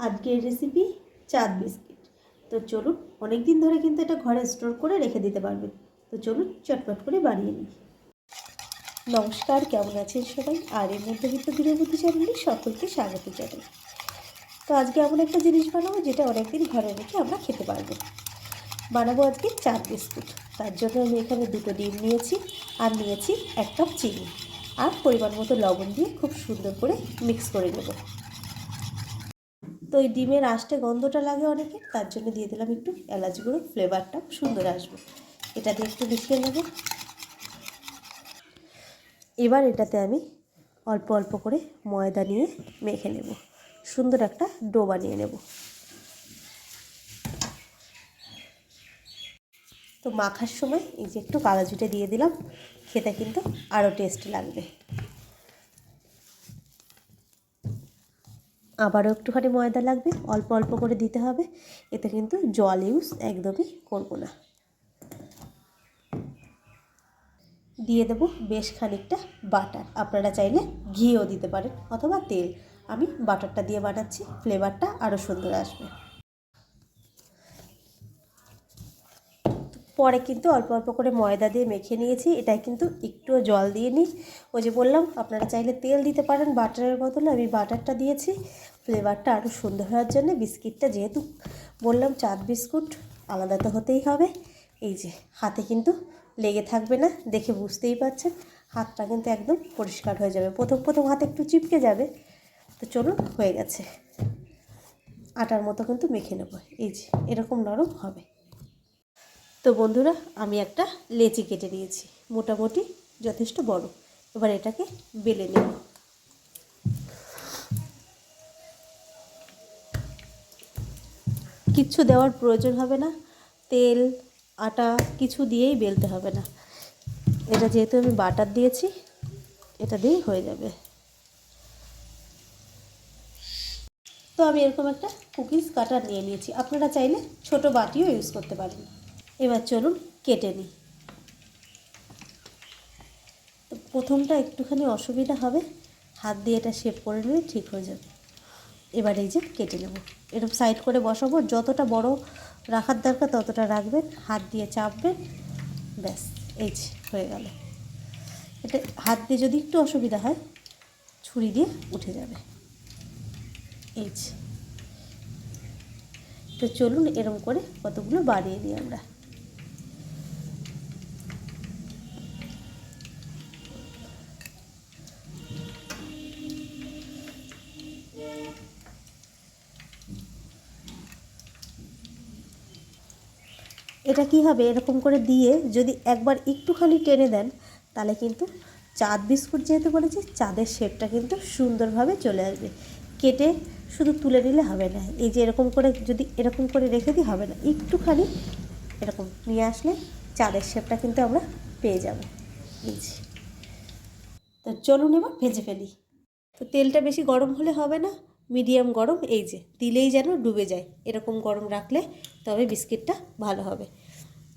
আজকের রেসিপি চাঁদ বিস্কিট। তো চলুন অনেক দিন ধরে কিন্তু এটা ঘরে স্টোর করে রেখে দিতে পারবেন তো চলুন, চটপট করে বানিয়ে নিই। নমস্কার, কেমন আছেন সবাই? আর এর মধ্যবিত্ত গৃহবধূ চ্যানেলে সকলকে স্বাগত জানাই। তো আজকে এমন একটা জিনিস বানাবো যেটা অনেকদিন ঘরে রেখে আমরা খেতে পারব। বানাবো আজকে চাঁদ বিস্কুট। তার জন্য আমি এখানে দুটো ডিম নিয়েছি আর নিয়েছি এক কাপ চিনি। আর পরিমাণ মতো লবণ দিয়ে খুব সুন্দর করে মিক্স করে নেব। তো এই ডিমের আষ্টে গন্ধটা লাগে অনেকে তার জন্য দিয়ে দিলাম একটু এলাচ গুঁড়ো ফ্লেভারটা সুন্দর আসবে। এটা দিয়ে একটু মিশিয়ে নেব। এবার এটাতে আমি অল্প অল্প করে ময়দা নিয়ে মেখে নেব। সুন্দর একটা ডো বানিয়ে নেব। তো মাখার সময় এই যে একটু কালো দিয়ে দিলাম, খেতে কিন্তু আরও টেস্ট লাগবে। আবারও একটুখানি ময়দা লাগবে, অল্প অল্প করে দিতে হবে। এতে কিন্তু জল ইউজ একদমই করব না। দিয়ে দেবো বেশ খানিকটা বাটার। আপনারা চাইলে ঘিও দিতে পারেন অথবা তেল। আমি বাটারটা দিয়ে বানাচ্ছি ফ্লেভারটা আরও সুন্দর আসবে। পরে কিন্তু অল্প অল্প করে ময়দা দিয়ে মেখে নিয়েছি এটাই কিন্তু একটুও জল দিয়ে নিই। ওই যে বললাম, আপনারা চাইলে তেল দিতে পারেন বাটারের বদলে। আমি বাটারটা দিয়েছি ফ্লেভারটা আরও সুন্দর হওয়ার জন্য বিস্কিটটা যেহেতু বললাম চাঁদ বিস্কুট, আলাদা তো হতেই হবে। এই যে, হাতে কিন্তু লেগে থাকবে না, দেখে বুঝতেই পারছেন। হাতটা কিন্তু একদম পরিষ্কার হয়ে যাবে। প্রথম প্রথম হাতে একটু চিপকে যাবে। তো চলুন, হয়ে গেছে। আটার মতো কিন্তু মেখে নেব। এই যে, এরকম নরম হবে। তো বন্ধুরা, আমি একটা লেচি কেটে নিয়েছি। মোটামুটি যথেষ্ট বড়। এবার এটাকে বেলে নেব। কিচ্ছু দেওয়ার প্রয়োজন হবে না। তেল, আটা কিছু দিয়েই বেলতে হবে না। এটা যেহেতু আমি বাটার দিয়েছি, এটা দিয়েই হয়ে যাবে। তো আমি এরকম একটা কুকিজ কাটার নিয়ে নিয়েছি। আপনারা চাইলে ছোট বাটিও ইউজ করতে পারেন। এবার চলুন কেটে নিই। প্রথমটা একটুখানি অসুবিধা হবে। হাত দিয়ে এটা শেপ করে নিলে ঠিক হয়ে যাবে। এবার এই যে কেটে নেব। এরকম সাইড করে বসাবো, যতটা বড় রাখার দরকার ততটা রাখবেন, হাত দিয়ে চাপবেন, ব্যাস, এই যে হয়ে গেল। এটা হাত দিয়ে যদি একটু অসুবিধা হয়, ছুরি দিয়ে উঠে যাবে। এই যে। তো চলুন এরম করে কতগুলো বাড়িয়ে নিই আমরা। এটা কি হবে এরকম করে দিয়ে যদি একবার একটুখানি টেনে দেন, তাহলে কিন্তু চাঁদ বিস্কুট যেহেতু বলেছি চাঁদের শেপটা কিন্তু সুন্দরভাবে চলে আসবে। কেটে শুধু তুলে নিলে হবে না। এই যে এরকম করে যদি এরকম করে রেখে দিই, হবে না। একটুখানি এরকম নিয়ে আসলে চাঁদের শেপটা কিন্তু আমরা পেয়ে যাব। যে তো চলুন এবার ভেজে ফেলি। তো তেলটা বেশি গরম হলে হবে না মিডিয়াম গরম, এই যে, দিলেই যেন ডুবে যায়। এরকম গরম রাখলে তবে বিস্কিটটা ভালো হবে।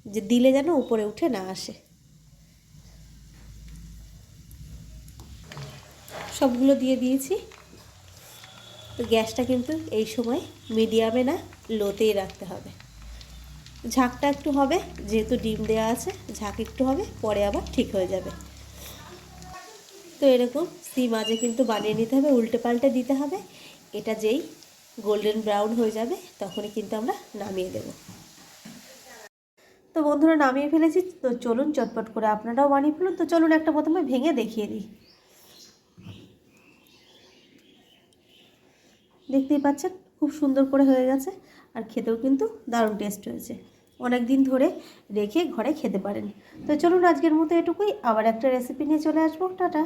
যে, দিলে যেন উপরে উঠে না আসে। সবগুলো দিয়ে দিয়েছি। তো গ্যাসটা কিন্তু এই সময় মিডিয়ামে না লোতেই রাখতে হবে। ঝাঁকটা একটু হবে, যেহেতু ডিম দেওয়া আছে, ঝাঁক একটু হবে, পরে আবার ঠিক হয়ে যাবে। তো এরকম সি মাঝে কিন্তু বানিয়ে নিতে হবে, উল্টে পাল্টে দিতে হবে। এটা যেই গোল্ডেন ব্রাউন হয়ে যাবে, তখনই কিন্তু আমরা নামিয়ে দেব। তো বন্ধুরা, নামিয়ে ফেলেছি। তো চলুন, চটপট করে আপনারাও বানিয়ে ফেলুন। তো চলুন, একটা প্রথমে ভেঙে দেখিয়ে দিই। দেখতেই পাচ্ছেন, খুব সুন্দর করে হয়ে গেছে, আর খেতেও কিন্তু দারুণ টেস্ট হয়েছে। অনেক দিন ধরে রেখে ঘরে খেতে পারেন। তো চলুন, আজকের মতো এটুকুই। আবার একটা রেসিপি নিয়ে চলে আসব। টাটা!